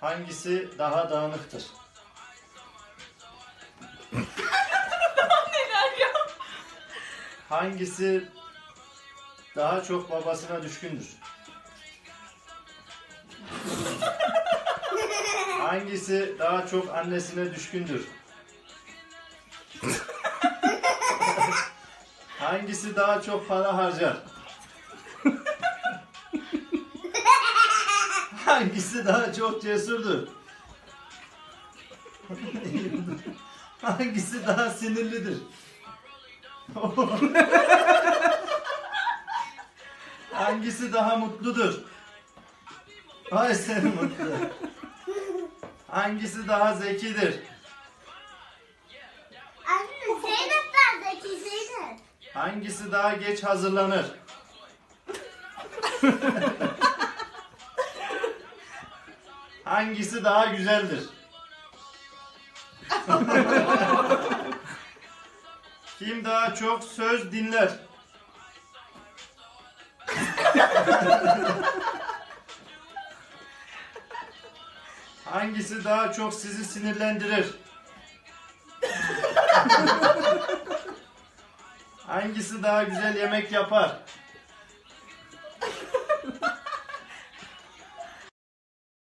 Hangisi daha dağınıktır? Hangisi daha çok babasına düşkündür? Hangisi daha çok annesine düşkündür? Hangisi daha çok para harcar? Hangisi daha çok cesurdur? Hangisi daha sinirlidir? Hangisi daha mutludur? Ay seni mutlu. Hangisi daha zekidir? Anne Zeynep neredeki Zeynep? Hangisi daha geç hazırlanır? Hangisi daha güzeldir? Kim daha çok söz dinler? Hangisi daha çok sizi sinirlendirir? Hangisi daha güzel yemek yapar?